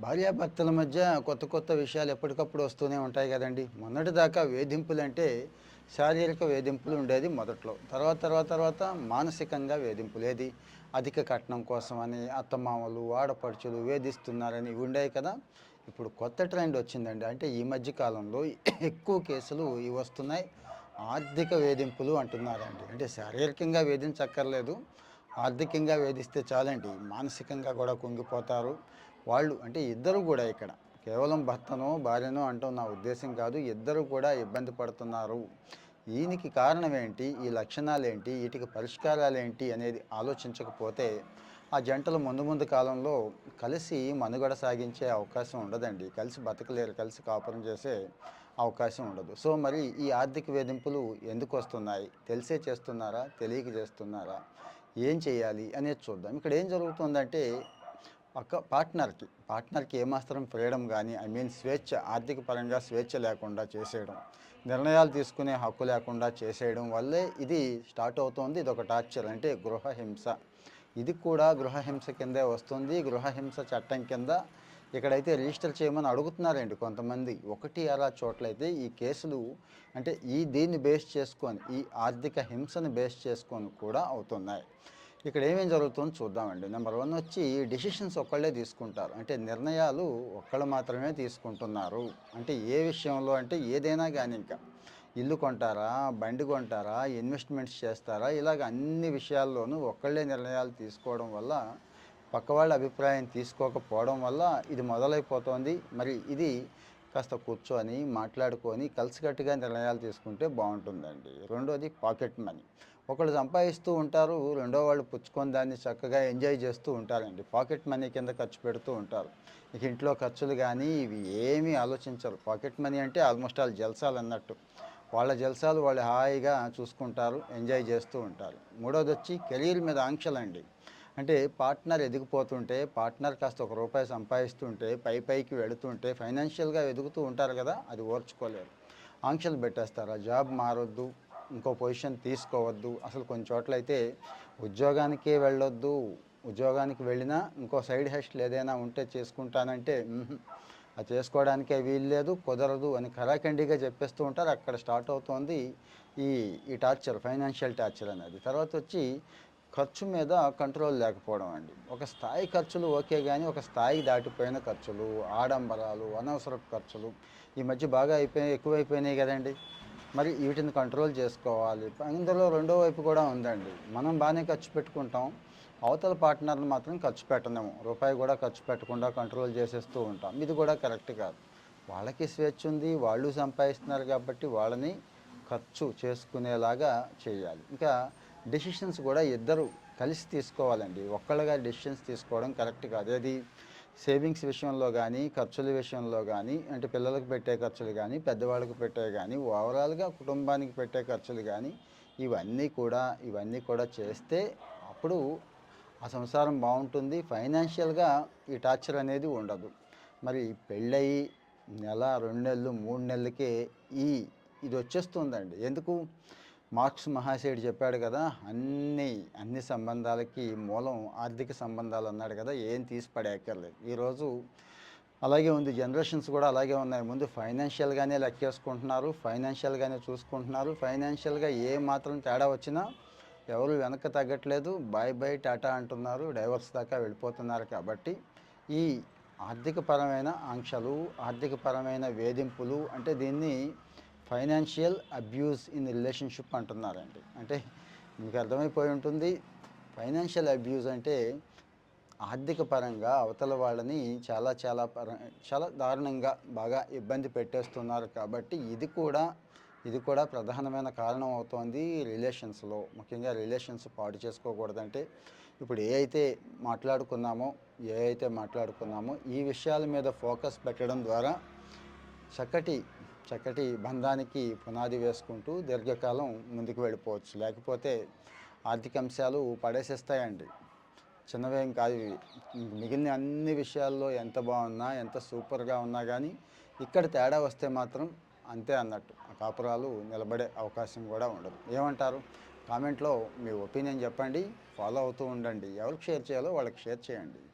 భార్యాభర్తల మధ్య కొత్త కొత్త విషయాలు ఎప్పటికప్పుడు వస్తూనే ఉంటాయి కదండి. మొన్నటిదాకా వేధింపులు అంటే శారీరక వేధింపులు ఉండేది మొదట్లో. తర్వాత తర్వాత తర్వాత మానసికంగా వేధింపులు ఏది అధిక కట్నం కోసమని అత్తమామలు ఆడపడుచులు వేధిస్తున్నారని ఇవి ఉండేవి కదా. ఇప్పుడు కొత్త ట్రెండ్ వచ్చిందండి. అంటే ఈ మధ్య కాలంలో ఎక్కువ కేసులు ఇవి వస్తున్నాయి. ఆర్థిక వేధింపులు అంటున్నారండి. అంటే శారీరకంగా వేధించక్కర్లేదు. ఆర్థికంగా వేధిస్తే చాలండి మానసికంగా కూడా కుంగిపోతారు. వాళ్ళు అంటే ఇద్దరు కూడా ఇక్కడ. కేవలం భర్తనో భార్యనో అంటూ నా ఉద్దేశం కాదు ఇద్దరు కూడా ఇబ్బంది పడుతున్నారు. ఈయనకి కారణం ఏంటి ఈ లక్షణాలు ఏంటి వీటికి పరిష్కారాలు ఏంటి అనేది ఆలోచించకపోతే ఆ జంటలు ముందు ముందు కాలంలో కలిసి మనుగడ సాగించే అవకాశం ఉండదండి. కలిసి బతకలేరు కలిసి కాపురం చేసే అవకాశం ఉండదు. సో మరి ఈ ఆర్థిక వేధింపులు ఎందుకు వస్తున్నాయి? తెలిసే చేస్తున్నారా? తెలియక చేస్తున్నారా? ఏం చేయాలి అనేది చూద్దాం. ఇక్కడ ఏం జరుగుతుందంటే పక్క పార్ట్నర్కి పార్ట్నర్కి ఏమాత్రం ఫ్రీడమ్ కానీ ఐ మీన్ స్వేచ్ఛ ఆర్థిక పరంగా స్వేచ్ఛ లేకుండా చేసేయడం నిర్ణయాలు తీసుకునే హక్కు లేకుండా చేసేయడం వల్లే ఇది స్టార్ట్ అవుతోంది. ఇది ఒక టార్చర్ అంటే గృహహింస. ఇది కూడా గృహహింస కిందే వస్తుంది. గృహహింస చట్టం కింద ఇక్కడైతే రిజిస్టర్ చేయమని అడుగుతున్నారండి కొంతమంది. ఒకటి అలా చోట్లయితే ఈ కేసులు అంటే ఈ దీన్ని బేస్ చేసుకొని ఈ ఆర్థిక హింసను బేస్ చేసుకొని కూడా అవుతున్నాయి. ఇక్కడ ఏమేం జరుగుతుందో చూద్దామండి. నెంబర్ వన్ వచ్చి డిసిషన్స్ ఒక్కళ్ళే తీసుకుంటారు. అంటే నిర్ణయాలు ఒక్కళ్ళు మాత్రమే తీసుకుంటున్నారు. అంటే ఏ విషయంలో అంటే ఏదైనా కానీ ఇంకా. ఇల్లు కొంటారా? బండి కొంటారా? ఇన్వెస్ట్మెంట్స్ చేస్తారా? ఇలాగ అన్ని విషయాల్లోనూ ఒక్కళ్ళే నిర్ణయాలు తీసుకోవడం వల్ల పక్క వాళ్ళ అభిప్రాయం తీసుకోకపోవడం వల్ల ఇది మొదలైపోతోంది. మరి ఇది కాస్త కూర్చొని మాట్లాడుకొని కలిసికట్టుగా నిర్ణయాలు తీసుకుంటే బాగుంటుందండి. రెండోది పాకెట్ మనీ. ఒకళ్ళు సంపాదిస్తూ ఉంటారు రెండో వాళ్ళు పుచ్చుకొని దాన్ని చక్కగా ఎంజాయ్ చేస్తూ ఉంటారండి. పాకెట్ మనీ కింద ఖర్చు పెడుతూ ఉంటారు. ఇక ఇంట్లో ఖర్చులు కానీ ఇవి ఏమీ ఆలోచించరు. పాకెట్ మనీ అంటే ఆల్మోస్ట్ ఆల్ జల్సాలు అన్నట్టు. వాళ్ళ జల్సాలు వాళ్ళు హాయిగా చూసుకుంటారు ఎంజాయ్ చేస్తూ ఉంటారు. మూడోది వచ్చి కెరీర్ మీద ఆంక్షలండి. అంటే పార్ట్నర్ ఎదిగిపోతుంటే పార్ట్నర్ కాస్త ఒక రూపాయి సంపాదిస్తుంటే పై పైకి వెళుతుంటే ఫైనాన్షియల్గా ఎదుగుతూ ఉంటారు కదా అది ఓర్చుకోలేరు. ఆంక్షలు పెట్టేస్తారు. ఆ జాబ్ మారొద్దు ఇంకో పొజిషన్ తీసుకోవద్దు. అసలు కొన్ని చోట్ల అయితే ఉద్యోగానికే వెళ్ళొద్దు. ఉద్యోగానికి వెళ్ళినా ఇంకో సైడ్ హెస్ట్లు ఏదైనా ఉంటే చేసుకుంటానంటే అది చేసుకోవడానికి వీలు లేదు కుదరదు అని ఖరాఖండిగా చెప్పేస్తూ ఉంటారు. అక్కడ స్టార్ట్ అవుతోంది ఈ ఈ టార్చర్ ఫైనాన్షియల్ టార్చర్ అనేది. తర్వాత వచ్చి ఖర్చు మీద కంట్రోల్ లేకపోవడం అండి. ఒక స్థాయి ఖర్చులు ఓకే కానీ ఒక స్థాయి దాటిపోయిన ఖర్చులు ఆడంబరాలు అనవసరపు ఖర్చులు ఈ మధ్య బాగా అయిపోయి ఎక్కువైపోయినాయి కదండి. మరి వీటిని కంట్రోల్ చేసుకోవాలి. ఇందులో రెండో వైపు కూడా ఉందండి. మనం బాగానే ఖర్చు పెట్టుకుంటాం. అవతల పార్ట్నర్లు మాత్రం ఖర్చు పెట్టలేము. రూపాయి కూడా ఖర్చు పెట్టకుండా కంట్రోల్ చేసేస్తూ ఉంటాం. ఇది కూడా కరెక్ట్ కాదు. వాళ్ళకి స్వేచ్ఛ ఉంది వాళ్ళు సంపాదిస్తున్నారు కాబట్టి వాళ్ళని ఖర్చు చేసుకునేలాగా చేయాలి. ఇంకా డెసిషన్స్ కూడా ఇద్దరు కలిసి తీసుకోవాలండి. ఒక్కళ్ళగా డెసిషన్స్ తీసుకోవడం కరెక్ట్ కాదు. అది సేవింగ్స్ విషయంలో కానీ ఖర్చుల విషయంలో కానీ అంటే పిల్లలకు పెట్టే ఖర్చులు కానీ పెద్దవాళ్ళకి పెట్టే కానీ ఓవరాల్గా కుటుంబానికి పెట్టే ఖర్చులు కానీ ఇవన్నీ కూడా ఇవన్నీ కూడా చేస్తే అప్పుడు ఆ సంసారం బాగుంటుంది. ఫైనాన్షియల్గా ఈ టార్చర్ అనేది ఉండదు. మరి పెళ్ళయి నెల రెండు నెలలు మూడు నెలలకే ఈ ఇది వచ్చేస్తుందండి. ఎందుకు? మార్క్స్ మహాశయుడు చెప్పాడు కదా అన్ని అన్ని సంబంధాలకి మూలం ఆర్థిక సంబంధాలు అన్నాడు కదా ఏం తీసి పడేయక్కర్లేదు. ఈరోజు అలాగే ఉంది. జనరేషన్స్ కూడా అలాగే ఉన్నాయి. ముందు ఫైనాన్షియల్గానే లెక్కేసుకుంటున్నారు ఫైనాన్షియల్గానే చూసుకుంటున్నారు. ఫైనాన్షియల్గా ఏ మాత్రం తేడా వచ్చినా ఎవరు వెనక తగ్గట్లేదు బాయ్ బాయ్ టాటా అంటున్నారు డైవర్స్ దాకా వెళ్ళిపోతున్నారు కాబట్టి ఈ ఆర్థికపరమైన ఆంక్షలు ఆర్థికపరమైన వేధింపులు అంటే దీన్ని ఫైనాన్షియల్ అబ్యూస్ ఇన్ రిలేషన్షిప్ అంటున్నారండి. అంటే మీకు అర్థమైపోయి ఉంటుంది ఫైనాన్షియల్ అబ్యూస్ అంటే ఆర్థిక పరంగా అవతల వాళ్ళని చాలా చాలా పర చాలా దారుణంగా బాగా ఇబ్బంది పెట్టేస్తున్నారు కాబట్టి ఇది కూడా ఇది కూడా ప్రధానమైన కారణం అవుతోంది రిలేషన్స్లో. ముఖ్యంగా రిలేషన్స్ పాడు చేసుకోకూడదంటే ఇప్పుడు ఏ అయితే మాట్లాడుకున్నామో ఏ అయితే మాట్లాడుకున్నామో ఈ విషయాల మీద ఫోకస్ పెట్టడం ద్వారా చక్కటి చక్కటి బంధానికి పునాది వేసుకుంటూ దీర్ఘకాలం ముందుకు వెళ్ళిపోవచ్చు. లేకపోతే ఆర్థిక అంశాలు పడేసేస్తాయండి. చిన్నవేం కాదు మిగిలిన అన్ని విషయాల్లో ఎంత బాగున్నా ఎంత సూపర్గా ఉన్నా కానీ ఇక్కడ తేడా వస్తే మాత్రం అంతే అన్నట్టు. ఆ కాపురాలు నిలబడే అవకాశం కూడా ఉండదు. ఏమంటారు? కామెంట్లో మీ ఒపీనియన్ చెప్పండి ఫాలో అవుతూ ఉండండి. ఎవరికి షేర్ చేయాలో వాళ్ళకి షేర్ చేయండి.